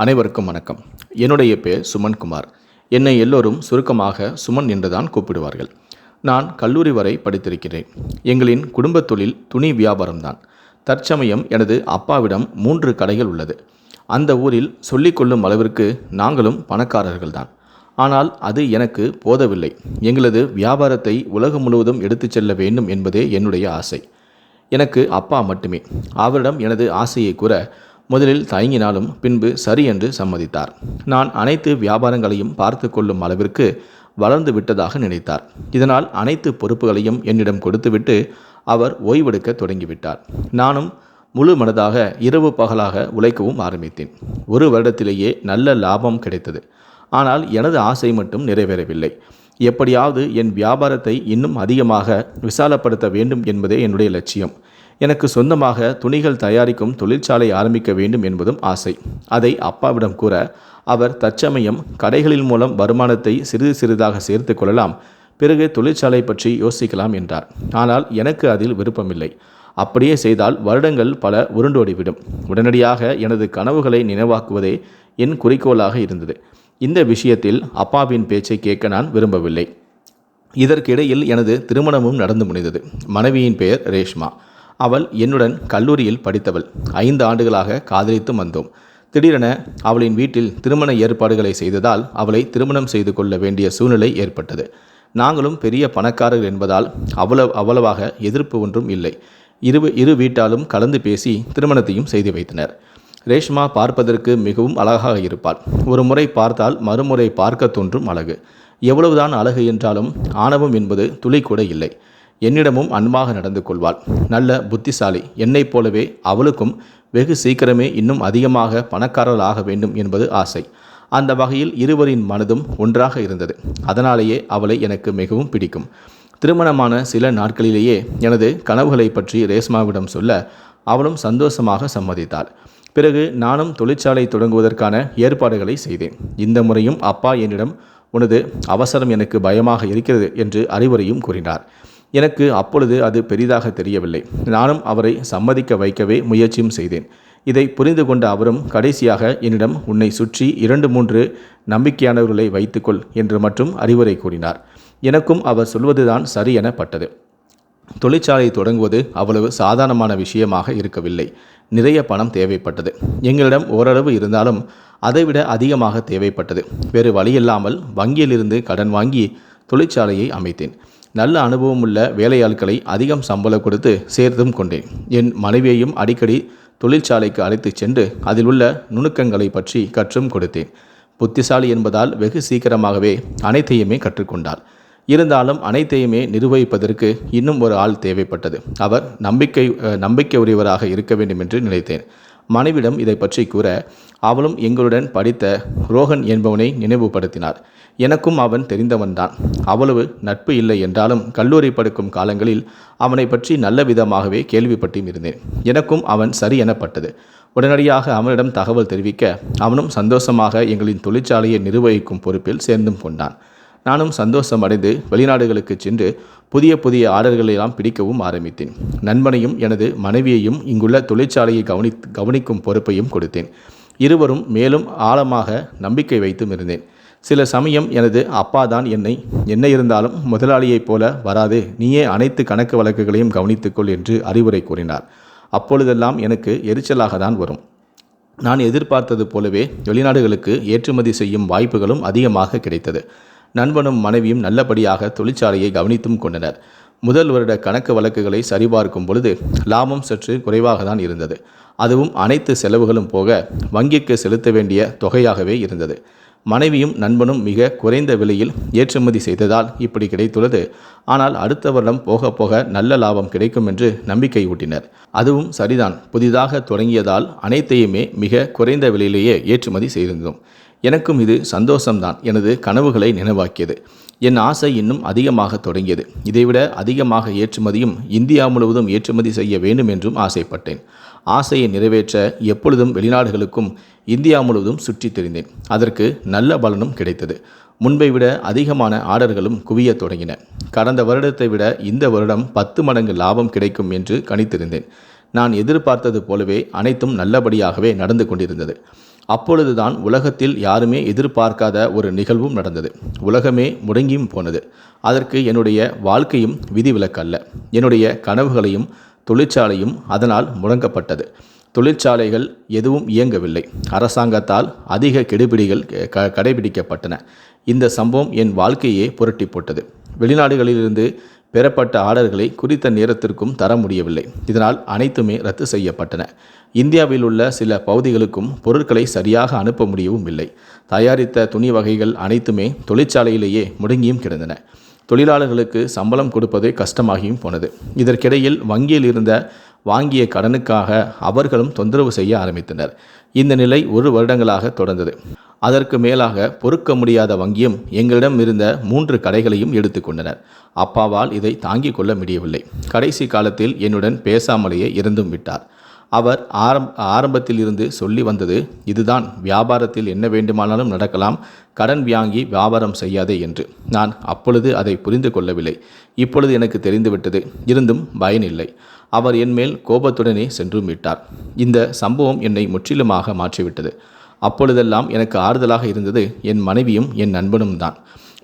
அனைவருக்கும் வணக்கம். என்னுடைய பேர் சுமன் குமார் என்னை எல்லோரும் சுருக்கமாக சுமன் என்றுதான் கூப்பிடுவார்கள். நான் கல்லூரி வரை படித்திருக்கிறேன். எங்களின் குடும்பத் தொழில் துணி வியாபாரம்தான் தற்சமயம் எனது அப்பாவிடம் மூன்று கடைகள் உள்ளது. அந்த ஊரில் சொல்லிக்கொள்ளும் அளவிற்கு நாங்களும் பணக்காரர்கள்தான் ஆனால் அது எனக்கு போதவில்லை. எங்களது வியாபாரத்தை உலகம் முழுவதும் எடுத்துச் செல்ல வேண்டும் என்பதே என்னுடைய ஆசை. எனக்கு அப்பா மட்டுமே. அவரிடம் எனது ஆசையை கூற முதலில் தயங்கினாலும் பின்பு சரி என்று சம்மதித்தார். நான் அனைத்து வியாபாரங்களையும் பார்த்து கொள்ளும் அளவிற்கு வளர்ந்து விட்டதாக நினைத்தார். இதனால் அனைத்து பொறுப்புகளையும் என்னிடம் கொடுத்துவிட்டு அவர் ஓய்வெடுக்க தொடங்கிவிட்டார். நானும் முழு மனதாக இரவு பகலாக உழைக்கவும் ஆரம்பித்தேன். ஒரு வருடத்திலேயே நல்ல லாபம் கிடைத்தது. ஆனால் எனது ஆசை மட்டும் நிறைவேறவில்லை. எப்படியாவது என் வியாபாரத்தை இன்னும் அதிகமாக விசாலப்படுத்த வேண்டும் என்பதே என்னுடைய லட்சியம். எனக்கு சொந்தமாக துணிகள் தயாரிக்கும் தொழிற்சாலை ஆரம்பிக்க வேண்டும் என்பதும் ஆசை. அதை அப்பாவிடம் கூற அவர் தற்சமயம் கடைகளின் மூலம் வருமானத்தை சிறிது சிறிதாக சேர்த்து கொள்ளலாம். பிறகு தொழிற்சாலை பற்றி யோசிக்கலாம் என்றார். ஆனால் எனக்கு அதில் விருப்பமில்லை. அப்படியே செய்தால் வருடங்கள் பல உருண்டோடிவிடும். உடனடியாக எனது கனவுகளை நினைவாக்குவதே என் குறிக்கோளாக இருந்தது. இந்த விஷயத்தில் அப்பாவின் பேச்சை கேட்க நான் விரும்பவில்லை. இதற்கிடையில் எனது திருமணமும் நடந்து முடிந்தது. மனைவியின் பெயர் ரேஷ்மா. அவள் என்னுடன் கல்லூரியில் படித்தவள். ஐந்து ஆண்டுகளாக காதலித்து வந்தோம். திடீரென அவளின் வீட்டில் திருமண ஏற்பாடுகளை செய்ததால் அவளை திருமணம் செய்து கொள்ள வேண்டிய சூழ்நிலை ஏற்பட்டது. நாங்களும் பெரிய பணக்காரர்கள் என்பதால் அவ்வளவு அவ்வளவாக எதிர்ப்பு ஒன்றும் இல்லை. இரு இரு வீட்டாலும் கலந்து பேசி திருமணத்தையும் செய்து வைத்தனர். ரேஷ்மா பார்ப்பதற்கு மிகவும் அழகாக இருப்பாள். ஒரு முறை பார்த்தால் மறுமுறை பார்க்க தோன்றும் அழகு. எவ்வளவுதான் அழகு என்றாலும் ஆணவம் என்பது துளி கூட இல்லை. என்னிடமும் அன்பாக நடந்து கொள்வாள். நல்ல புத்திசாலி. என்னைப் போலவே அவளுக்கும் வெகு சீக்கிரமே இன்னும் அதிகமாக பணக்காரர்கள் ஆக வேண்டும் என்பது ஆசை. அந்த வகையில் இருவரின் மனதும் ஒன்றாக இருந்தது. அதனாலேயே அவளை எனக்கு மிகவும் பிடிக்கும். திருமணமான சில நாட்களிலேயே எனது கனவுகளை பற்றி ரேஸ்மாவிடம் சொல்ல அவளும் சந்தோஷமாக சம்மதித்தாள். பிறகு நானும் தொழிற்சாலை தொடங்குவதற்கான ஏற்பாடுகளை செய்தேன். இந்த முறையும் அப்பா என்னிடம் உனது அவசரம் எனக்கு பயமாக இருக்கிறது என்று அறிவுரையும் கூறினார். எனக்கு அப்பொழுது அது பெரிதாக தெரியவில்லை. நானும் அவரை சம்மதிக்க வைக்கவே முயற்சியும் செய்தேன். இதை புரிந்து கொண்ட அவரும் கடைசியாக என்னிடம் உன்னை சுற்றி இரண்டு மூன்று நம்பிக்கையானவர்களை வைத்துக்கொள் என்று மட்டும் அறிவுரை கூறினார். எனக்கும் அவர் சொல்வதுதான் சரி எனப்பட்டது. தொழிற்சாலையை தொழிற்சாலை தொடங்குவது அவ்வளவு சாதாரணமான விஷயமாக இருக்கவில்லை. நிறைய பணம் தேவைப்பட்டது. எங்களிடம் ஓரளவு இருந்தாலும் அதைவிட அதிகமாக தேவைப்பட்டது. வேறு வழியில்லாமல் வங்கியிலிருந்து கடன் வாங்கி தொழிற்சாலையை அமைத்தேன். நல்ல அனுபவம் உள்ள வேலையாட்களை அதிகம் சம்பளம் கொடுத்து சேர்த்தும் கொண்டேன். என் மனைவியையும் அடிக்கடி தொழிற்சாலைக்கு அழைத்துச் சென்று அதில் உள்ள நுணுக்கங்களை பற்றி கற்றும் கொடுத்தேன். புத்திசாலி என்பதால் வெகு சீக்கிரமாகவே அனைத்தையுமே கற்றுக்கொண்டாள். இருந்தாலும் அனைத்தையுமே நிர்வகிப்பதற்கு இன்னும் ஒரு ஆள் தேவைப்பட்டது. அவர் நம்பிக்கை நம்பிக்கை உரியவராக இருக்க வேண்டும் என்று நினைத்தேன். மனைவிடம் இதை பற்றி கூற அவளும் எங்களுடன் படித்த ரோகன் என்பவனை நினைவுபடுத்தினார் எனக்கும் அவன் தெரிந்தவன்தான். அவ்வளவு நட்பு இல்லை என்றாலும் கல்லூரி படுக்கும் காலங்களில் அவனை பற்றி நல்ல விதமாகவே கேள்விப்பட்டும் இருந்தேன். எனக்கும் அவன் சரி எனப்பட்டது. உடனடியாக அவனிடம் தகவல் தெரிவிக்க அவனும் சந்தோஷமாக எங்களின் தொழிற்சாலையை நிர்வகிக்கும் பொறுப்பில் சேர்ந்தும் கொண்டான். நானும் சந்தோஷம் அடைந்து வெளிநாடுகளுக்கு சென்று புதிய புதிய ஆர்டர்களெல்லாம் பிடிக்கவும் ஆரம்பித்தேன். நண்பனையும் எனது மனைவியையும் இங்குள்ள தொழிற்சாலையை கவனி கவனிக்கும் பொறுப்பையும் கொடுத்தேன். இருவரும் மேலும் ஆழமாக நம்பிக்கை வைத்தும் இருந்தேன். சில சமயம் எனது அப்பா தான் என்னை. என்ன இருந்தாலும் முதலாளியைப் போல வராது. நீயே அனைத்து கணக்கு வழக்குகளையும் கவனித்துக்கொள் என்று அறிவுரை கூறினார். அப்பொழுதெல்லாம் எனக்கு எரிச்சலாக தான் வரும். நான் எதிர்பார்த்தது போலவே வெளிநாடுகளுக்கு ஏற்றுமதி செய்யும் வாய்ப்புகளும் அதிகமாக கிடைத்தது. நண்பனும் மனைவியும் நல்லபடியாக தொழிற்சாலையை கவனித்தும் கொண்டனர். முதல் வருட கணக்கு வழக்குகளை சரிபார்க்கும் பொழுது லாபம் சற்று குறைவாக தான் இருந்தது. அதுவும் அனைத்து செலவுகளும் போக வங்கிக்கு செலுத்த வேண்டிய தொகையாகவே இருந்தது. மனைவியும் நண்பனும் மிக குறைந்த விலையில் ஏற்றுமதி செய்ததால் இப்படி கிடைத்துள்ளது. ஆனால் அடுத்த வருடம் போக போக நல்ல லாபம் கிடைக்கும் என்று நம்பிக்கை ஊட்டினர். அதுவும் சரிதான். புதிதாக தொடங்கியதால் அனைத்தையுமே மிக குறைந்த விலையிலேயே ஏற்றுமதி செய்திருந்தோம். எனக்கும் இது சந்தோஷம்தான். எனது கனவுகளை நினைவாக்கியது. என் ஆசை இன்னும் அதிகமாக தொடங்கியது. இதைவிட அதிகமாக ஏற்றுமதியும் இந்தியா முழுவதும் ஏற்றுமதி செய்ய வேண்டும் என்றும் ஆசைப்பட்டேன். ஆசையை நிறைவேற்ற எப்பொழுதும் வெளிநாடுகளுக்கும் இந்தியா முழுவதும் சுற்றித் திரிந்தேன். அதற்கு நல்ல பலனும் கிடைத்தது. முன்பை விட அதிகமான ஆர்டர்களும் குவியத் தொடங்கின. கடந்த வருடத்தை விட இந்த வருடம் பத்து மடங்கு லாபம் கிடைக்கும் என்று கணித்திருந்தேன். நான் எதிர்பார்த்தது போலவே அனைத்தும் நல்லபடியாகவே நடந்து கொண்டிருந்தது. அப்பொழுதுதான் உலகத்தில் யாருமே எதிர்பார்க்காத ஒரு நிகழ்வும் நடந்தது. உலகமே முடங்கியும் போனது. அதற்கு என்னுடைய வாழ்க்கையும் விதிவிலக்கல்ல. என்னுடைய கனவுகளையும் தொழிற்சாலையும் அதனால் முடங்கப்பட்டது. தொழிற்சாலைகள் எதுவும் இயங்கவில்லை. அரசாங்கத்தால் அதிக கெடுபிடிகள் க கடைபிடிக்கப்பட்டன. இந்த சம்பவம் என் வாழ்க்கையே புரட்டி போட்டது வெளிநாடுகளிலிருந்து பெறப்பட்ட ஆர்டர்களை குறித்த நேரத்திற்கும் தர முடியவில்லை. இதனால் அனைத்துமே ரத்து செய்யப்பட்டன. இந்தியாவில் உள்ள சில பகுதிகளுக்கும் பொருட்களை சரியாக அனுப்ப முடியவும் இல்லை. தயாரித்த துணி வகைகள் அனைத்துமே தொழிற்சாலையிலேயே முடங்கியும் கிடந்தன. தொழிலாளர்களுக்கு சம்பளம் கொடுப்பது கஷ்டமாகியும் போனது. இதற்கிடையில் வங்கியில் இருந்த வாங்கிய கடனுக்காக அவர்களும் தொந்தரவு செய்ய ஆரம்பித்தனர். இந்த நிலை ஒரு வருடங்களாக தொடர்ந்தது. அதற்கு மேலாக பொறுக்க முடியாத வங்கியும் எங்களிடம் இருந்த மூன்று கடைகளையும் எடுத்துக்கொண்டனர் அப்பாவால் இதை தாங்கிக் கொள்ள முடியவில்லை. கடைசி காலத்தில் என்னுடன் பேசாமலேயே இருந்தும் விட்டார். அவர் ஆரம் ஆரம்பத்தில் இருந்து சொல்லி வந்தது இதுதான் வியாபாரத்தில் என்ன வேண்டுமானாலும் நடக்கலாம் கடன் வியாங்கி வியாபாரம் செய்யாதே என்று. நான் அப்பொழுது அதை புரிந்து கொள்ளவில்லை. இப்பொழுது எனக்கு தெரிந்துவிட்டது. இருந்தும் பயனில்லை அவர் என்மேல் கோபத்துடனே சென்றும் விட்டார் இந்த சம்பவம் என்னை முற்றிலுமாக மாற்றிவிட்டது. அப்பொழுதெல்லாம் எனக்கு ஆறுதலாக இருந்தது என் மனைவியும் என் நண்பனும் தான்.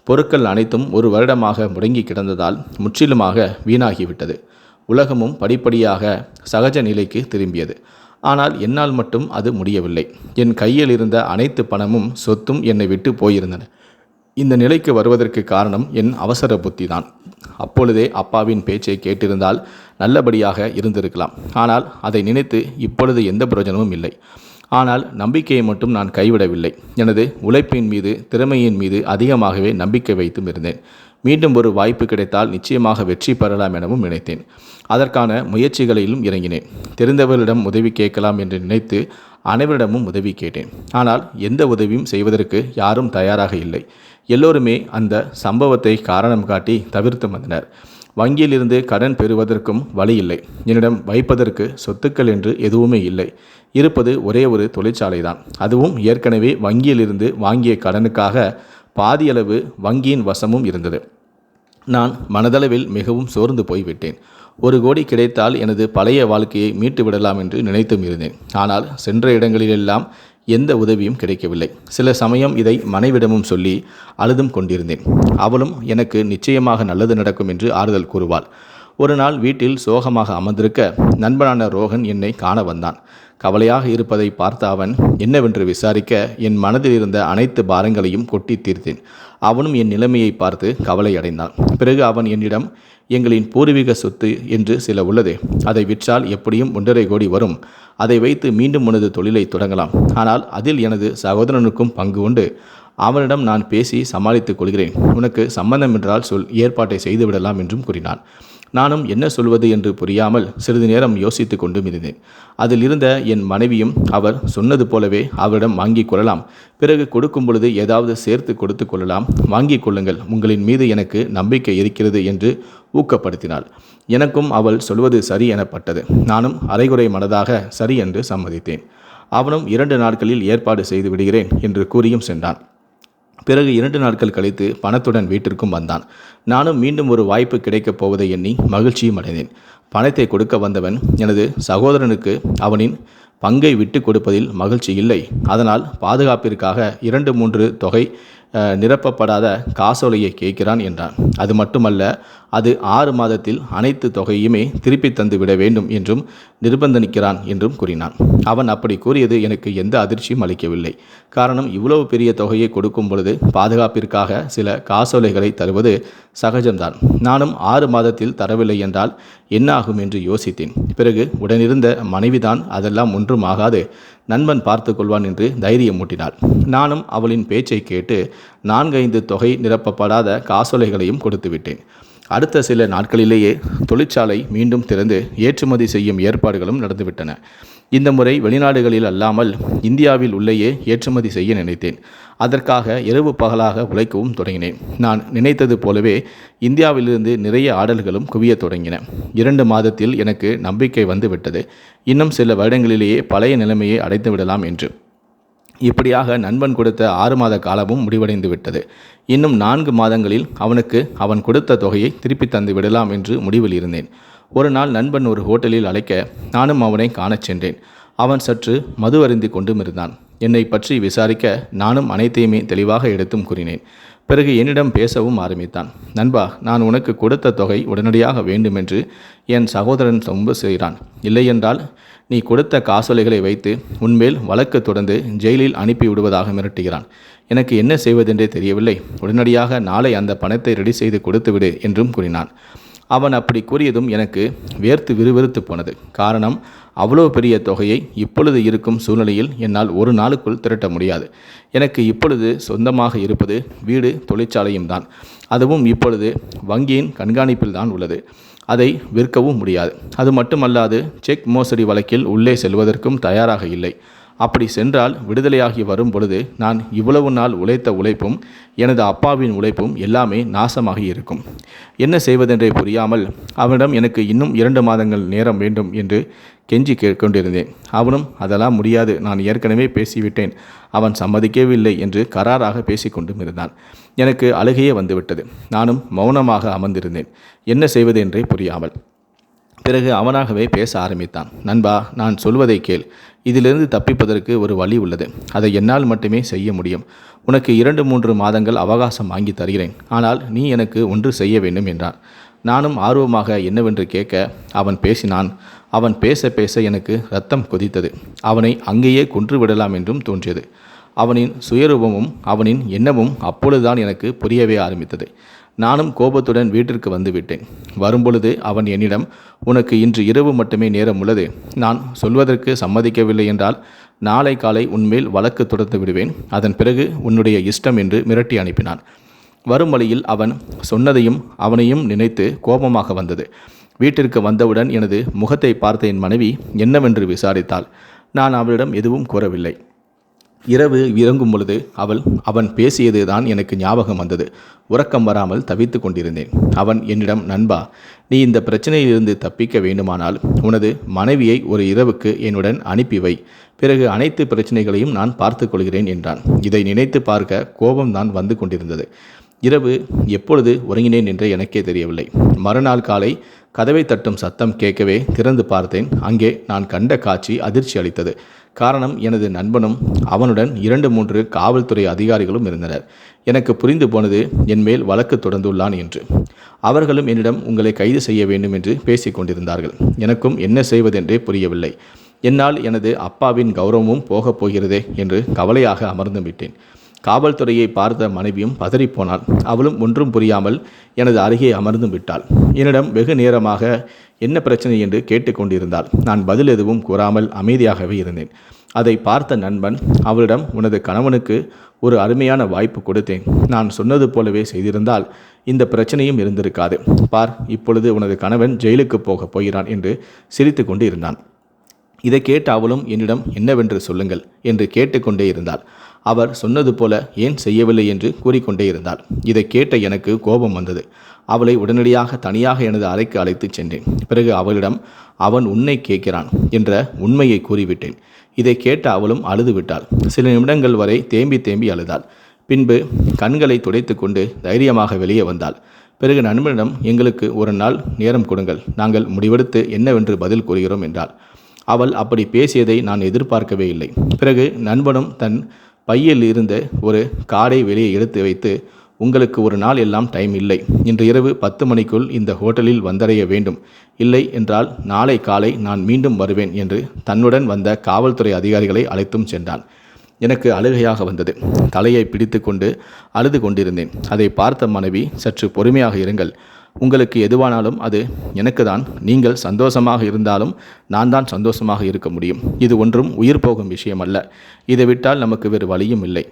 பொருட்கள் அனைத்தும் ஒரு வருடமாக முடங்கி கிடந்ததால் முற்றிலுமாக வீணாகிவிட்டது. உலகமும் படிப்படியாக சகஜ நிலைக்கு திரும்பியது. ஆனால் என்னால் மட்டும் அது முடியவில்லை. என் கையில் இருந்த அனைத்து பணமும் சொத்தும் என்னை விட்டு போயிருந்தன. இந்த நிலைக்கு வருவதற்கு காரணம் என் அவசர புத்தி தான் அப்பொழுதே அப்பாவின் பேச்சை கேட்டிருந்தால் நல்லபடியாக இருந்திருக்கலாம். ஆனால் அதை நினைத்து இப்பொழுது எந்த பிரயோஜனமும் இல்லை. ஆனால் நம்பிக்கையை மட்டும் நான் கைவிடவில்லை. எனது உழைப்பின் மீது திறமையின் மீது அதிகமாகவே நம்பிக்கை வைத்தும் இருந்தேன். மீண்டும் ஒரு வாய்ப்பு கிடைத்தால் நிச்சயமாக வெற்றி பெறலாம் எனவும் நினைத்தேன். அதற்கான முயற்சிகளிலும் இறங்கினேன். தெரிந்தவர்களிடம் உதவி கேட்கலாம் என்று நினைத்து அனைவரிடமும் உதவி கேட்டேன். ஆனால் எந்த உதவியும் செய்வதற்கு யாரும் தயாராக இல்லை. எல்லோருமே அந்த சம்பவத்தை காரணம் காட்டி தவிர்த்து வந்தனர் வங்கியிலிருந்து கடன் பெறுவதற்கும் வழி இல்லை. என்னிடம் வைப்பதற்கு சொத்துக்கள் என்று எதுவுமே இல்லை. இருப்பது ஒரே ஒரு தொழிற்சாலை தான் அதுவும் ஏற்கனவே வங்கியிலிருந்து வாங்கிய கடனுக்காக பாதியளவு வங்கியின் வசமும் இருந்தது. நான் மனதளவில் மிகவும் சோர்ந்து போய்விட்டேன். ஒரு கோடி கிடைத்தால் எனது பழைய வாழ்க்கையை மீட்டு விடலாம் என்று நினைத்தும் இருந்தேன். ஆனால் சென்ற இடங்களிலெல்லாம் எந்த உதவியும் கிடைக்கவில்லை. சில சமயம் இதை மனைவிடமும் சொல்லி அழுதும் கொண்டிருந்தேன். அவளும் எனக்கு நிச்சயமாக நல்லது நடக்கும் என்று ஆறுதல் கூறுவாள். ஒரு நாள் வீட்டில் சோகமாக அமர்ந்திருக்க நண்பனான ரோகன் என்னை காண வந்தான். கவலையாக இருப்பதை பார்த்த அவன் என்னவென்று விசாரிக்க என் மனதில் இருந்த அனைத்து பாரங்களையும் கொட்டி தீர்த்தேன். அவனும் என் நிலைமையை பார்த்து கவலை அடைந்தான் பிறகு அவன் என்னிடம் எங்களின் பூர்வீக சொத்து என்று சில உள்ளது. அதை விற்றால் எப்படியும் ஒன்றரை கோடி வரும். அதை வைத்து மீண்டும் உனது தொழிலை தொடங்கலாம். ஆனால் அதில் எனது சகோதரனுக்கும் பங்கு உண்டு. அவனிடம் நான் பேசி சமாளித்துக் கொள்கிறேன். உனக்கு சம்பந்தம் என்றால் சொல். ஏற்பாட்டை செய்துவிடலாம் என்றும் கூறினான். நானும் என்ன சொல்வது என்று புரியாமல் சிறிது நேரம் யோசித்து கொண்டும் இருந்தேன் அதில் இருந்த என் மனைவியும் அவர் சொன்னது போலவே அவரிடம் வாங்கிக் கொள்ளலாம். பிறகு கொடுக்கும் பொழுது ஏதாவது சேர்த்து கொடுத்து கொள்ளலாம். வாங்கிக் கொள்ளுங்கள். உங்களின் மீது எனக்கு நம்பிக்கை இருக்கிறது என்று ஊக்கப்படுத்தினாள். எனக்கும் அவள் சொல்வது சரி எனப்பட்டது. நானும் அரைகுறை மனதாக சரி என்று சம்மதித்தேன். அவனும் இரண்டு நாட்களில் ஏற்பாடு செய்து விடுகிறேன் என்று கூறியும் சென்றான். பிறகு இரண்டு நாட்கள் கழித்து பணத்துடன் வீட்டிற்கும் வந்தான். நானும் மீண்டும் ஒரு வாய்ப்பு கிடைக்கப் போவதை எண்ணி மகிழ்ச்சியும் அடைந்தேன். பணத்தை கொடுக்க வந்தவன் எனது சகோதரனுக்கு அவனின் பங்கை விட்டு கொடுப்பதில் மகிழ்ச்சி இல்லை. அதனால் பாதுகாப்பிற்காக இரண்டு மூன்று தொகை நிரப்பப்படாத காசோலையை கேட்கிறான் என்றான். அது மட்டுமல்ல அது ஆறு மாதத்தில் அனைத்து தொகையுமே திருப்பி தந்து விட வேண்டும் என்றும் நிர்பந்தனிக்கிறான் என்றும் கூறினான். அவன் அப்படி கூறியது எனக்கு எந்த அதிர்ச்சியும் அளிக்கவில்லை. காரணம் இவ்வளவு பெரிய தொகையை கொடுக்கும் பொழுது பாதுகாப்பிற்காக சில காசோலைகளை தருவது சகஜம்தான். நானும் ஆறு மாதத்தில் தரவில்லை என்றால் என்ன ஆகும் என்று யோசித்தேன். பிறகு உடனிருந்த மனைவிதான் அதெல்லாம் ஒன்றும் ஆகாது. நண்பன் பார்த்து கொள்வான் என்று தைரியம் மூட்டினாள். நானும் அவளின் பேச்சை கேட்டு நான்கைந்து தொகை நிரப்பப்படாத காசோலைகளையும் கொடுத்து விட்டேன். அடுத்த சில நாட்களிலேயே தொழிற்சாலை மீண்டும் திறந்து ஏற்றுமதி செய்யும் ஏற்பாடுகளும் நடந்துவிட்டன இந்த முறை வெளிநாடுகளில் அல்லாமல் இந்தியாவில் உள்ளேயே ஏற்றுமதி செய்ய நினைத்தேன். அதற்காக இரவு பகலாக உழைக்கவும் தொடங்கினேன். நான் நினைத்தது போலவே இந்தியாவிலிருந்து நிறைய ஆடல்களும் குவிய தொடங்கின. இரண்டு மாதத்தில் எனக்கு நம்பிக்கை வந்துவிட்டது. இன்னும் சில வருடங்களிலேயே பழைய நிலைமையை அடைத்து விடலாம் என்று. இப்படியாக நண்பன் கொடுத்த ஆறு மாத காலமும் முடிவடைந்து விட்டது. இன்னும் நான்கு மாதங்களில் அவனுக்கு அவன் கொடுத்த தொகையை திருப்பி தந்து விடலாம் என்று முடிவில் இருந்தேன். ஒரு நாள் நண்பன் ஒரு ஹோட்டலில் அழைக்க நானும் அவனை காணச் சென்றேன். அவன் சற்று மது அருந்தி கொண்டும் இருந்தான். என்னை பற்றி விசாரிக்க நானும் அனைத்தையுமே தெளிவாக எடுத்தும் கூறினேன். பிறகு என்னிடம் பேசவும் ஆரம்பித்தான். நண்பா நான் உனக்கு கொடுத்த தொகை உடனடியாக வேண்டுமென்று என் சகோதரன் ரொம்ப செய்கிறான். இல்லையென்றால் நீ கொடுத்த காசோலைகளை வைத்து உன்மேல் வழக்கு தொடர்ந்து ஜெயிலில் அனுப்பி விடுவதாக மிரட்டுகிறான். எனக்கு என்ன செய்வதென்றே தெரியவில்லை. உடனடியாக நாளை அந்த பணத்தை ரெடி செய்து கொடுத்துவிடு என்றும் கூறினான். அவன் அப்படி கூறியதும் எனக்கு வேர்த்து விறுவிறுத்து போனது. காரணம் அவ்வளோ பெரிய தொகையை இப்பொழுது இருக்கும் சூழ்நிலையில் என்னால் ஒரு நாளுக்குள் திரட்ட முடியாது. எனக்கு இப்பொழுது சொந்தமாக இருப்பது வீடு தொழிற்சாலையும் தான். அதுவும் இப்பொழுது வங்கியின் கண்காணிப்பில் தான் உள்ளது. அதை விற்கவும் முடியாது. அது மட்டுமல்லாது செக் மோசடி வழக்கில் உள்ளே செல்வதற்கும் தயாராக இல்லை. அப்படி சென்றால் விடுதலையாகி வரும் பொழுது நான் இவ்வளவு நாள் உழைத்த உழைப்பும் எனது அப்பாவின் உழைப்பும் எல்லாமே நாசமாகி இருக்கும். என்ன செய்வதென்றே புரியாமல் அவனிடம் எனக்கு இன்னும் இரண்டு மாதங்கள் நேரம் வேண்டும் என்று கெஞ்சி கேட்கொண்டிருந்தேன். அவனும் அதெல்லாம் முடியாது நான் ஏற்கனவே பேசிவிட்டேன். அவன் சம்மதிக்கவில்லை என்று கராராக பேசிக்கொண்டும் இருந்தான். எனக்கு அழுகையே வந்துவிட்டது. நானும் மௌனமாக அமர்ந்திருந்தேன். என்ன செய்வது என்றே புரியாமல் பிறகு அவனாகவே பேச ஆரம்பித்தான். நண்பா நான் சொல்வதை கேள். இதிலிருந்து தப்பிப்பதற்கு ஒரு வழி உள்ளது. அதை என்னால் மட்டுமே செய்ய முடியும். உனக்கு இரண்டு மூன்று மாதங்கள் அவகாசம் வாங்கி தருகிறேன். ஆனால் நீ எனக்கு ஒன்று செய்ய வேண்டும் என்றான். நானும் ஆர்வமாக என்னவென்று கேட்க அவன் பேசினான். அவன் பேச பேச எனக்கு ரத்தம் கொதித்தது. அவனை அங்கேயே கொன்று விடலாம் என்றும் தோன்றியது. அவனின் சுயரூபமும் அவனின் எண்ணமும் அப்பொழுதுதான் எனக்கு புரியவே ஆரம்பித்தது. நானும் கோபத்துடன் வீட்டிற்கு வந்துவிட்டேன். வரும்பொழுது அவன் என்னிடம் உனக்கு இன்று இரவு மட்டுமே நேரம் உள்ளது. நான் சொல்வதற்கு சம்மதிக்கவில்லை என்றால் நாளை காலை உன்மேல் வழக்கு தொடர்ந்து விடுவேன். அதன் பிறகு உன்னுடைய இஷ்டம் என்று மிரட்டி அனுப்பினான். வரும் வழியில் அவன் சொன்னதையும் அவனையும் நினைத்து கோபமாக வந்தது. வீட்டிற்கு வந்தவுடன் எனது முகத்தை பார்த்த என் மனைவி என்னவென்று விசாரித்தாள். நான் அவளிடம் எதுவும் கூறவில்லை. இரவு இறங்கும் பொழுது அவள் அவன் பேசியது தான் எனக்கு ஞாபகம் வந்தது. உறக்கம் வராமல் தவித்து கொண்டிருந்தேன். அவன் என்னிடம் நண்பா நீ இந்த பிரச்சனையிலிருந்து தப்பிக்க வேண்டுமானால் உனது மனைவியை ஒரு இரவுக்கு என்னுடன் அனுப்பி வை. பிறகு அனைத்து பிரச்சனைகளையும் நான் பார்த்து கொள்கிறேன் என்றான். இதை நினைத்து பார்க்க கோபம் தான் வந்து கொண்டிருந்தது. இரவு எப்பொழுது உறங்கினேன் என்று எனக்கே தெரியவில்லை. மறுநாள் காலை கதவை தட்டும் சத்தம் கேட்கவே திறந்து பார்த்தேன். அங்கே நான் கண்ட காட்சி அதிர்ச்சி அளித்தது. காரணம் எனது நண்பனும் அவனுடன் இரண்டு மூன்று காவல்துறை அதிகாரிகளும் இருந்தனர். எனக்கு புரிந்து போனது என் மேல் வழக்கு தொடர்ந்துள்ளான் என்று. அவர்களும் என்னிடம் உங்களை கைது செய்ய வேண்டும் என்று பேசிக் கொண்டிருந்தார்கள். எனக்கும் என்ன செய்வதென்றே புரியவில்லை. என்னால் எனது அப்பாவின் கௌரவமும் போகப் போகிறதே என்று கவலையாக அமர்ந்து விட்டேன். காவல்துறையை பார்த்த மனைவியும் பதறிப்போனாள் அவளும் ஒன்றும் புரியாமல் எனது அருகே அமர்ந்து விட்டாள். என்னிடம் வெகு நேரமாக என்ன பிரச்சனை என்று கேட்டுக்கொண்டிருந்தாள். நான் பதில் எதுவும் கூறாமல் அமைதியாகவே இருந்தேன். அதை பார்த்த நண்பன் அவளிடம் உனது கணவனுக்கு ஒரு அருமையான வாய்ப்பு கொடுத்தேன். நான் சொன்னது போலவே செய்திருந்தால் இந்த பிரச்சனையும் இருந்திருக்காது. பார் இப்பொழுது உனது கணவன் ஜெயிலுக்கு போகப் போகிறான் என்று சிரித்து கொண்டு இருந்தான் இதை கேட்ட அவளும் என்னிடம் என்னவென்று சொல்லுங்கள் என்று கேட்டுக்கொண்டே இருந்தாள். அவர் சொன்னது போல ஏன் செய்யவில்லை என்று கூறிக்கொண்டே இருந்தாள். இதை கேட்ட எனக்கு கோபம் வந்தது. அவளை உடனடியாக தனியாக எனது அறைக்கு அழைத்துச் சென்றேன். பிறகு அவளிடம் அவன் உன்னை கேட்கிறான் என்ற உண்மையை கூறிவிட்டேன். இதை கேட்ட அவளும் அழுது விட்டாள் சில நிமிடங்கள் வரை தேம்பி தேம்பி அழுதாள். பின்பு கண்களை துடைத்து கொண்டு தைரியமாக வெளியே வந்தாள். பிறகு நண்பனிடம் எங்களுக்கு ஒரு நாள் நேரம் கொடுங்கள். நாங்கள் முடிவெடுத்து என்னவென்று பதில் கூறுகிறோம் என்றாள். அவள் அப்படி பேசியதை நான் எதிர்பார்க்கவே இல்லை. பிறகு நண்பனும் தன் பையில் இருந்த ஒரு காடை வெளியே எடுத்து வைத்து உங்களுக்கு ஒரு நாள் எல்லாம் டைம் இல்லை. இன்று இரவு பத்து மணிக்குள் இந்த ஹோட்டலில் வந்தடைய வேண்டும். இல்லை என்றால் நாளை காலை நான் மீண்டும் வருவேன் என்று தன்னுடன் வந்த காவல்துறை அதிகாரிகளை அழைத்தும் சென்றான். எனக்கு அழுகையாக வந்தது. தலையை பிடித்து கொண்டு அழுது கொண்டிருந்தேன். அதை பார்த்த மனைவி சற்று பொறுமையாக இருங்கள். உங்களுக்கு எதுவானாலும் அது எனக்கு தான் நீங்கள் சந்தோஷமாக இருந்தாலும் நான் தான் சந்தோஷமாக இருக்க முடியும். இது ஒன்றும் உயிர் போகும் விஷயம் அல்ல இதை விட்டால் நமக்கு வேறு வழியும் இல்லை.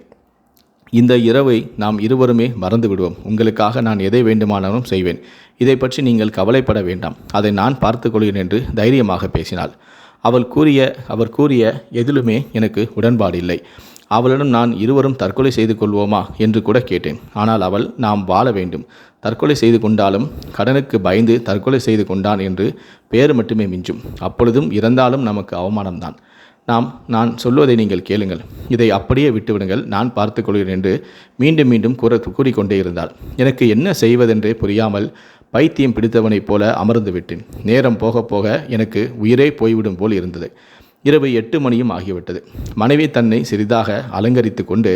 இந்த இரவை நாம் இருவருமே மறந்து விடுவோம் உங்களுக்காக நான் எதை வேண்டுமானாலும் செய்வேன். இதை பற்றி நீங்கள் கவலைப்பட வேண்டாம். அதை நான் பார்த்து என்று தைரியமாக பேசினாள். அவள் கூறிய அவர் கூறிய எதிலுமே எனக்கு உடன்பாடு இல்லை. அவளிடம் நான் இருவரும் தற்கொலை செய்து கொள்வோமா என்று கூட கேட்டேன். ஆனால் அவள் நாம் வாழ வேண்டும். தற்கொலை செய்து கொண்டாலும் கடனுக்கு பயந்து தற்கொலை செய்து கொண்டான் என்று பேர் மட்டுமே மிஞ்சும். அப்பொழுதும் இறந்தாலும் நமக்கு அவமானம்தான். நாம் நான் சொல்வதை நீங்கள் கேளுங்கள். இதை அப்படியே விட்டுவிடுங்கள். நான் பார்த்துக்கொள்கிறேன் என்று மீண்டும் மீண்டும் கூற கூறிக்கொண்டே இருந்தாள். எனக்கு என்ன செய்வதென்றே புரியாமல் பைத்தியம் பிடித்தவனைப் போல அமர்ந்து விட்டேன். நேரம் போக போக எனக்கு உயிரே போய்விடும் போல் இருந்தது. இரவு எட்டு மணியும் ஆகிவிட்டது. மனைவி தன்னை சிறிதாக அலங்கரித்து கொண்டு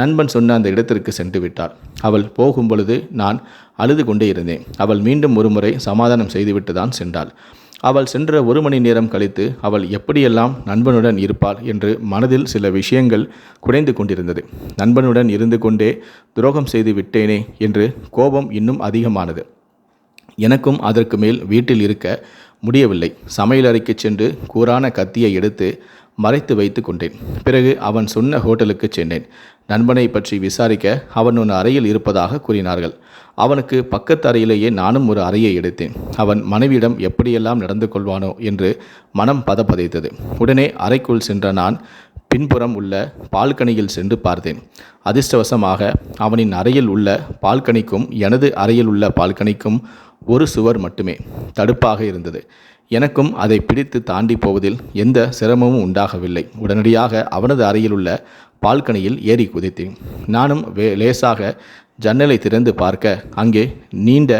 நண்பன் சொன்ன அந்த இடத்திற்கு சென்று விட்டாள். அவள் போகும் பொழுது நான் அழுது கொண்டே இருந்தேன். அவள் மீண்டும் ஒருமுறை சமாதானம் செய்துவிட்டு தான் சென்றாள். அவள் சென்ற ஒரு மணி நேரம் கழித்து அவள் எப்படியெல்லாம் நண்பனுடன் இருப்பாள் என்று மனதில் சில விஷயங்கள் குறைந்து கொண்டிருந்தது. நண்பனுடன் இருந்து கொண்டே துரோகம் செய்து விட்டேனே என்று கோபம் இன்னும் அதிகமானது. எனக்கும் அதற்கு மேல் வீட்டில் இருக்க முடியவில்லை. சமையலறைக்கு சென்று கூரான கத்தியை எடுத்து மறைத்து வைத்து கொண்டேன். பிறகு அவன் சொன்ன ஹோட்டலுக்கு சென்றேன். நண்பனை பற்றி விசாரிக்க அவன் ஒரு அறையில் இருப்பதாக கூறினார்கள். அவனுக்கு பக்கத்து அறையிலேயே நானும் ஒரு அறையை எடுத்தேன். அவன் மனைவியிடம் எப்படியெல்லாம் நடந்து கொள்வானோ என்று மனம் பதப்பதைத்தது. உடனே அறைக்குள் சென்ற நான் பின்புறம் உள்ள பால்கனியில் சென்று பார்த்தேன். அதிர்ஷ்டவசமாக அவனின் அறையில் உள்ள பால்கனிக்கும் எனது அறையில் உள்ள பால்கனிக்கும் ஒரு சுவர் மட்டுமே தடுப்பாக இருந்தது. எனக்கும் அதை பிடித்து தாண்டி போவதில் எந்த சிரமமும் உண்டாகவில்லை. உடனடியாக அவனது அறையில் உள்ள பால்கனியில் ஏறி குதித்தேன். நானும் வே லேசாக ஜன்னலை திறந்து பார்க்க அங்கே நீண்ட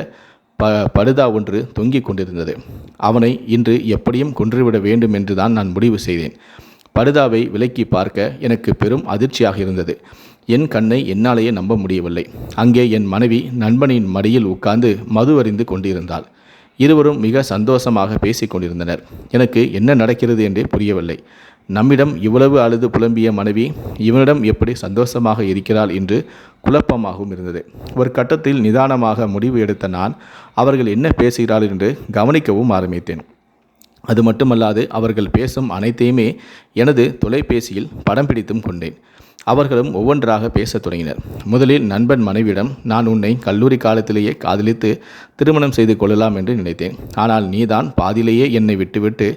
ப படுதா ஒன்று தொங்கிக் கொண்டிருந்தது. அவனை இன்று எப்படியும் கொன்றுவிட வேண்டும் என்று தான் நான் முடிவு செய்தேன். படுதாவை விலக்கி பார்க்க எனக்கு பெரும் அதிர்ச்சியாக இருந்தது. என் கண்ணை என்னாலேயே நம்ப முடியவில்லை. அங்கே என் மனைவி நண்பனின் மடியில் உட்கார்ந்து மது அறிந்து கொண்டிருந்தாள். இருவரும் மிக சந்தோஷமாக பேசிக் கொண்டிருந்தனர். எனக்கு என்ன நடக்கிறது என்றே புரியவில்லை. நம்மிடம் இவ்வளவு அழுது புலம்பிய மனைவி இவனிடம் எப்படி சந்தோஷமாக இருக்கிறாள் என்று குழப்பமாகவும் இருந்தது. ஒரு கட்டத்தில் நிதானமாக முடிவு எடுத்த நான் அவர்கள் என்ன பேசுகிறாள் என்று கவனிக்கவும் ஆரம்பித்தேன். அது மட்டுமல்லாது அவர்கள் பேசும் அனைத்தையுமே எனது தொலைபேசியில் படம் பிடித்தும் கொண்டேன். அவர்களும் ஒவ்வொன்றாக பேசத் தொடங்கினர். முதலில் நண்பன் மனைவியிடம் நான் உன்னை கல்லூரி காலத்திலேயே காதலித்து திருமணம் செய்து கொள்ளலாம் என்று நினைத்தேன். ஆனால் நீதான் பாதியிலேயே என்னை விட்டுவிட்டு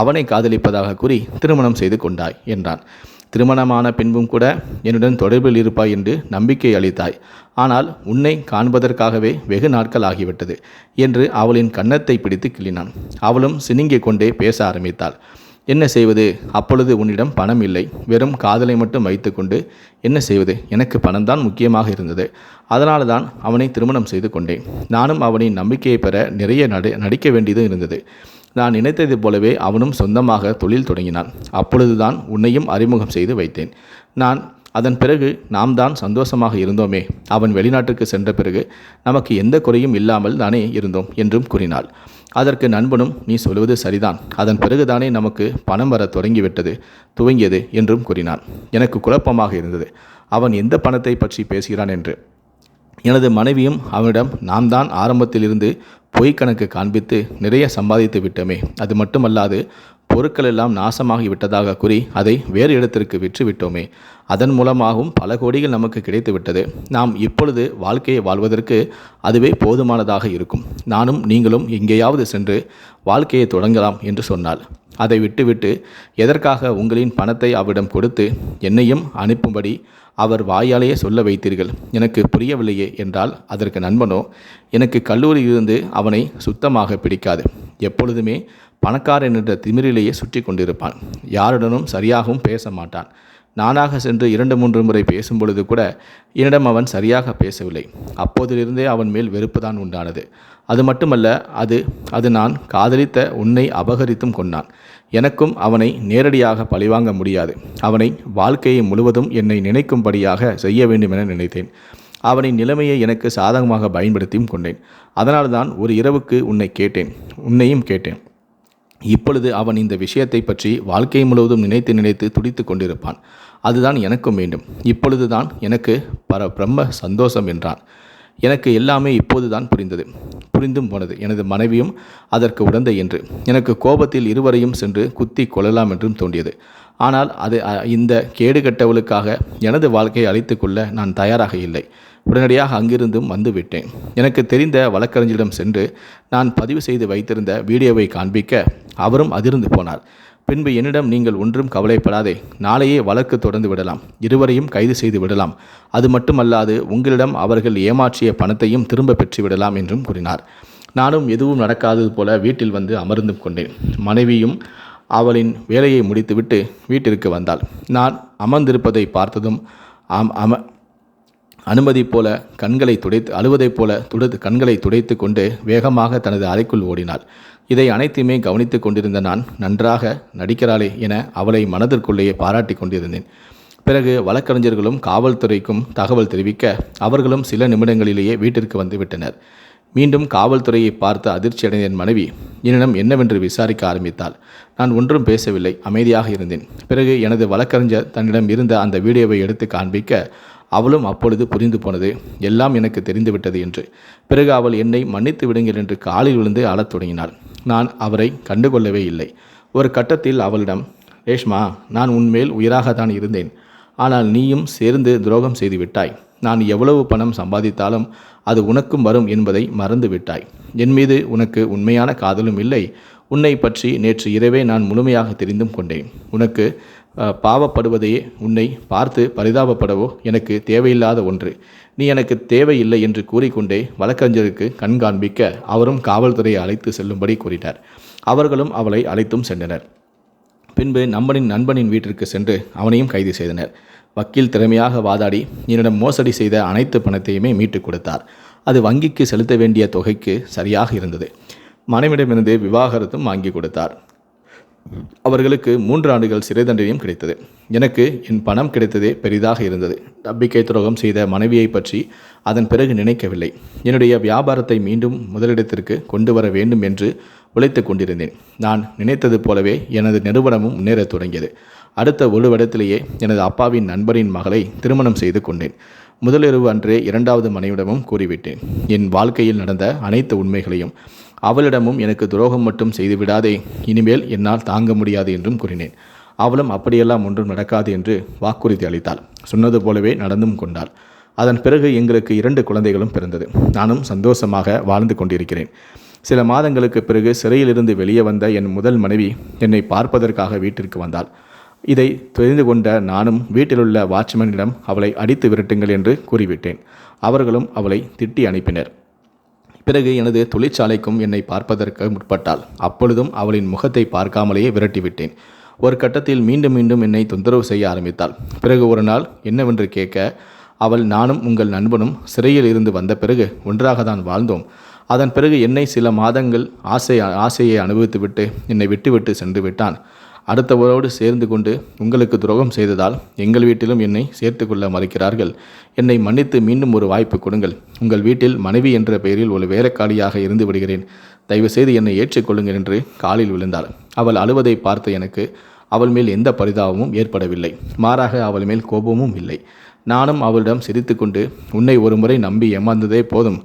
அவனை காதலிப்பதாக கூறி திருமணம் செய்து கொண்டாய் என்றான். திருமணமான பின்பும் கூட என்னுடன் தொடர்பில் இருப்பாய் என்று நம்பிக்கை அளித்தாய். ஆனால் உன்னை காண்பதற்காகவே வெகு நாட்கள் ஆகிவிட்டது என்று அவளின் கன்னத்தை பிடித்து கிள்ளினான். அவளும் சினிங்கிக் கொண்டே பேச ஆரம்பித்தாள். என்ன செய்வது? அப்பொழுது உன்னிடம் பணம் இல்லை. வெறும் காதலை மட்டும் வைத்துக்கொண்டு என்ன செய்வது? எனக்கு பணம்தான் முக்கியமாக இருந்தது. அதனால தான் அவனை திருமணம் செய்து கொண்டேன். நானும் அவனின் நம்பிக்கையை பெற நிறைய நடி நடிக்க வேண்டியதும் இருந்தது. நான் நினைத்தது போலவே அவனும் சொந்தமாக தொழில் தொடங்கினான். அப்பொழுதுதான் உன்னையும் அறிமுகம் செய்து வைத்தேன். நான் அதன் பிறகு நாம் தான் சந்தோஷமாக இருந்தோமே. அவன் வெளிநாட்டுக்கு சென்ற பிறகு நமக்கு எந்த குறையும் இல்லாமல் தானே இருந்தோம் என்றும் கூறினாள். அதற்கு நண்பனும் நீ சொல்வது சரிதான். அதன் பிறகுதானே நமக்கு பணம் வர தொடங்கிவிட்டது. துவங்கியது என்றும் கூறினான். எனக்கு குழப்பமாக இருந்தது. அவன் எந்த பணத்தை பற்றி பேசுகிறான்? என்று. எனது மனைவியும் அவனிடம் நாம் தான் ஆரம்பத்திலிருந்து பொய் கணக்கு காண்பித்து நிறைய சம்பாதித்து விட்டோமே. அது மட்டுமல்லாது பொருட்கள் எல்லாம் நாசமாகி விட்டதாக கூறி அதை வேறு இடத்திற்கு விற்று விட்டோமே அதன் மூலமாகவும் பல கோடிகள் நமக்கு கிடைத்து விட்டது நாம் இப்பொழுது வாழ்க்கையை வாழ்வதற்கு அதுவே போதுமானதாக இருக்கும். நானும் நீங்களும் எங்கேயாவது சென்று வாழ்க்கையை தொடங்கலாம் என்று சொன்னாள் அதை விட்டுவிட்டு எதற்காக உங்களின் பணத்தை அவரிடம் கொடுத்து என்னையும் அனுப்பும்படி அவர் வாயாலேயே சொல்ல வைத்தீர்கள். எனக்கு புரியவில்லையே என்றால் அதற்கு நண்பனோ எனக்கு கல்லூரியிலிருந்து அவனை சுத்தமாக பிடிக்காது. எப்பொழுதுமே பணக்காரன் என்ற திமிரிலேயே சுற்றி கொண்டிருப்பான். யாருடனும் சரியாகவும் பேச மாட்டான். நானாக சென்று இரண்டு மூன்று முறை பேசும் பொழுது கூட என்னிடம் அவன் சரியாக பேசவில்லை. அப்போதிலிருந்தே அவன் மேல் வெறுப்பு தான் உண்டானது. அது மட்டுமல்ல அது அது நான் காதலித்த உன்னை அபகரித்தும் கொண்டான். எனக்கும் அவனை நேரடியாக பழிவாங்க முடியாது. அவனை வாழ்க்கையை முழுவதும் என்னை நினைக்கும்படியாக செய்ய வேண்டும் என நினைத்தேன். அவனின் நிலைமையை எனக்கு சாதகமாக பயன்படுத்தியும் கொண்டேன். அதனால்தான் ஒரு இரவுக்கு உன்னை கேட்டேன். உன்னையும் கேட்டேன். இப்பொழுது அவன் இந்த விஷயத்தை பற்றி வாழ்க்கை முழுவதும் நினைத்து நினைத்து துடித்து கொண்டிருப்பான். அதுதான் எனக்கும் வேண்டும். இப்பொழுதுதான் எனக்கு பர பிரம்ம சந்தோஷம் என்றான். எனக்கு எல்லாமே இப்போதுதான் புரிந்தது. புரிந்தும் போனது. எனது மனைவியும் அதற்கு உடந்தை என்று. எனக்கு கோபத்தில் இருவரையும் சென்று குத்தி கொள்ளலாம் என்றும் தோன்றியது. ஆனால் அது இந்த கேடு கட்டவளுக்காக எனது வாழ்க்கையை அழித்து கொள்ள நான் தயாராக இல்லை. உடனடியாக அங்கிருந்தும் வந்துவிட்டேன் எனக்கு தெரிந்த வழக்கறிஞரிடம் சென்று நான் பதிவு செய்து வைத்திருந்த வீடியோவை காண்பிக்க அவரும் அதிர்ந்து போனார். பின்பு என்னிடம் நீங்கள் ஒன்றும் கவலைப்படாதே. நாளையே வழக்கு தொடர்ந்து விடலாம். இருவரையும் கைது செய்து விடலாம். அது மட்டுமல்லாது உங்களிடம் அவர்கள் ஏமாற்றிய பணத்தையும் திரும்ப பெற்று விடலாம் என்றும் கூறினார். நானும் எதுவும் நடக்காதது போல வீட்டில் வந்து அமர்ந்து கொண்டேன். மனைவியும் அவளின் வேலையை முடித்துவிட்டு வீட்டிற்கு வந்தாள். நான் அமர்ந்திருப்பதை பார்த்ததும் அம் அம அனுமதி போல கண்களை துடைத்து அழுவதைப் போல துடைத்து கண்களை துடைத்து கொண்டு வேகமாக தனது அறைக்குள் ஓடினாள். இதை அனைத்தையுமே கவனித்து கொண்டிருந்த நான் நன்றாக நடிக்கிறாளே என அவளை மனதிற்குள்ளேயே பாராட்டி கொண்டிருந்தேன். பிறகு வழக்கறிஞர்களும் காவல்துறைக்கும் தகவல் தெரிவிக்க அவர்களும் சில நிமிடங்களிலேயே வீட்டிற்கு வந்துவிட்டனர் மீண்டும் காவல்துறையை பார்த்து அதிர்ச்சியடைந்த என் மனைவி என்னிடம் என்னவென்று விசாரிக்க ஆரம்பித்தாள். நான் ஒன்றும் பேசவில்லை அமைதியாக இருந்தேன். பிறகு எனது வழக்கறிஞர் தன்னிடம் இருந்த அந்த வீடியோவை எடுத்து காண்பிக்க அவளும் அப்பொழுது புரிந்து போனது எல்லாம் எனக்கு தெரிந்துவிட்டது என்று. பிறகு அவள் என்னை மன்னித்து விடுங்கள் என்று காலில் விழுந்து அழத் தொடங்கினாள். நான் அவரை கண்டுகொள்ளவே இல்லை. ஒரு கட்டத்தில் அவளிடம் ரேஷ்மா நான் உன்மேல் உயிராகத்தான் இருந்தேன். ஆனால் நீயும் சேர்ந்து துரோகம் செய்து விட்டாய். நான் எவ்வளவு பணம் சம்பாதித்தாலும் அது உனக்கும் வரும் என்பதை மறந்து விட்டாய். என் மீது உனக்கு உண்மையான காதலும் இல்லை. உன்னை பற்றி நேற்று இரவே நான் முழுமையாக தெரிந்தும் கொண்டேன். உனக்கு பாவப்படுவதையே உன்னை பார்த்து பரிதாபப்படவோ? எனக்கு தேவையில்லாத ஒன்று. நீ எனக்கு தேவையில்லை என்று கூறிக்கொண்டே வழக்கறிஞருக்கு கண்காண்பிக்க அவரும் காவல்துறையை அழைத்து செல்லும்படி கூறினார். அவர்களும் அவளை அழைத்தும் சென்றனர். பின்பு நம்பனின் நண்பனின் வீட்டிற்கு சென்று அவனையும் கைது செய்தனர். வக்கீல் திறமையாக வாதாடி என்னிடம் மோசடி செய்த அனைத்து பணத்தையுமே மீட்டுக் கொடுத்தார். அது வங்கிக்கு செலுத்த வேண்டிய தொகைக்கு சரியாக இருந்தது. மனைவிடமிருந்து விவாகரத்தும் வாங்கி கொடுத்தார். அவர்களுக்கு மூன்று ஆண்டுகள் சிறை தண்டனையும் கிடைத்தது. எனக்கு என் பணம் கிடைத்ததே பெரிதாக இருந்தது. நம்பிக்கை துரோகம் செய்த மனைவியை பற்றி அதன் பிறகு நினைக்கவில்லை. என்னுடைய வியாபாரத்தை மீண்டும் முதலிடத்திற்கு கொண்டு வர வேண்டும் என்று உழைத்து கொண்டிருந்தேன். நான் நினைத்தது போலவே எனது நிறுவனமும் முன்னேறத் தொடங்கியது. அடுத்த ஒரு வருடத்திலேயே எனது அப்பாவின் நண்பரின் மகளை திருமணம் செய்து கொண்டேன். முதலிரவு அன்றே இரண்டாவது மனைவிடமும் கூறிவிட்டேன். என் வாழ்க்கையில் நடந்த அனைத்து உண்மைகளையும் அவளிடமும் எனக்கு துரோகம் மட்டும் செய்துவிடாதே இனிமேல் என்னால் தாங்க முடியாது என்றும் கூறினேன். அவளும் அப்படியெல்லாம் ஒன்றும் நடக்காது என்று வாக்குறுதி அளித்தாள். சொன்னது போலவே நடந்தும் கொண்டாள். அதன் பிறகு எங்களுக்கு இரண்டு குழந்தைகளும் பிறந்தது. நானும் சந்தோஷமாக வாழ்ந்து கொண்டிருக்கிறேன். சில மாதங்களுக்கு பிறகு சிறையிலிருந்து வெளியே வந்த என் முதல் மனைவி என்னை பார்ப்பதற்காக வீட்டிற்கு வந்தாள். இதை தெரிந்து கொண்ட நானும் வீட்டிலுள்ள வாட்ச்மேனிடம் அவளை அடித்து விரட்டுங்கள் என்று கூறிவிட்டேன். அவர்களும் அவளை திட்டி அனுப்பினர். பிறகு எனது தொழிற்சாலைக்கும் என்னை பார்ப்பதற்கு முற்பட்டாள். அப்பொழுதும் அவளின் முகத்தை பார்க்காமலேயே விரட்டிவிட்டேன். ஒரு கட்டத்தில் மீண்டும் மீண்டும் என்னை தொந்தரவு செய்ய ஆரம்பித்தாள். பிறகு ஒரு நாள் என்னவென்று கேட்க அவள் நானும் உங்கள் நண்பனும் சிறையில் இருந்து வந்த பிறகு ஒன்றாக தான் வாழ்ந்தோம். அதன் பிறகு என்னை சில மாதங்கள் ஆசை ஆசையை அனுபவித்துவிட்டு என்னை விட்டுவிட்டு சென்று விட்டான். அடுத்தவரோடு சேர்ந்து கொண்டு உங்களுக்கு துரோகம் செய்ததால் எங்கள் வீட்டிலும் என்னை சேர்த்து கொள்ள மறுக்கிறார்கள். என்னை மன்னித்து மீண்டும் ஒரு வாய்ப்பு கொடுங்கள். உங்கள் வீட்டில் மனைவி என்ற பெயரில் ஒரு வேலைக்காளியாக இருந்து விடுகிறேன். தயவுசெய்து என்னை ஏற்றுக்கொள்ளுங்கள் என்று காலில் விழுந்தாள். அவள் அழுவதை பார்த்த எனக்கு அவள் மேல் எந்த பரிதாபமும் ஏற்படவில்லை. மாறாக அவள் மேல் கோபமும் இல்லை. நானும் அவளிடம் சிரித்துக்கொண்டு உன்னை ஒரு முறை நம்பி ஏமாந்ததே போதும்.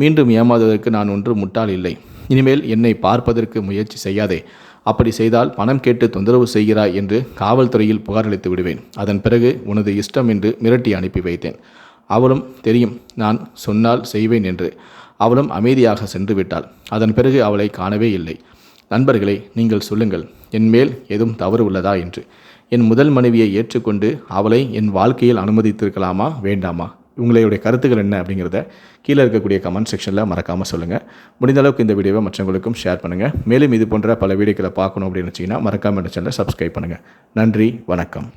மீண்டும் ஏமாந்துவதற்கு நான் ஒன்று முட்டாள் இல்லை. இனிமேல் என்னை பார்ப்பதற்கு முயற்சி செய்யாதே. அப்படி செய்தால் பணம் கேட்டு தொந்தரவு செய்கிறாய் என்று காவல்துறையில் புகார் அளித்து விடுவேன். அதன் பிறகு உனது இஷ்டம் என்று மிரட்டி அனுப்பி வைத்தேன். அவளும் தெரியும் நான் சொன்னால் செய்வேன் என்று. அவளும் அமைதியாக சென்று விட்டாள். அதன் பிறகு அவளை காணவே இல்லை. நண்பர்களே நீங்கள் சொல்லுங்கள் என் மேல் எதுவும் தவறு உள்ளதா என்று. என் முதல் மனைவியை ஏற்றுக்கொண்டு அவளை என் வாழ்க்கையில் அனுமதித்திருக்கலாமா வேண்டாமா? உங்களுடைய கருத்துக்கள் என்ன அப்படிங்கிறத கீழே இருக்கக்கூடிய கமெண்ட் செக்ஷனில் மறக்காமல் சொல்லுங்கள் முடிந்த அளவுக்கு இந்த வீடியோவை மற்றவங்களுக்கும் ஷேர் பண்ணுங்கள் மேலும் இது போன்ற பல வீடியோக்களை பார்க்கணும் அப்படின்னு வச்சிங்கன்னா மறக்காமல் சேனலை சப்ஸ்கிரைப் பண்ணுங்கள் நன்றி வணக்கம்.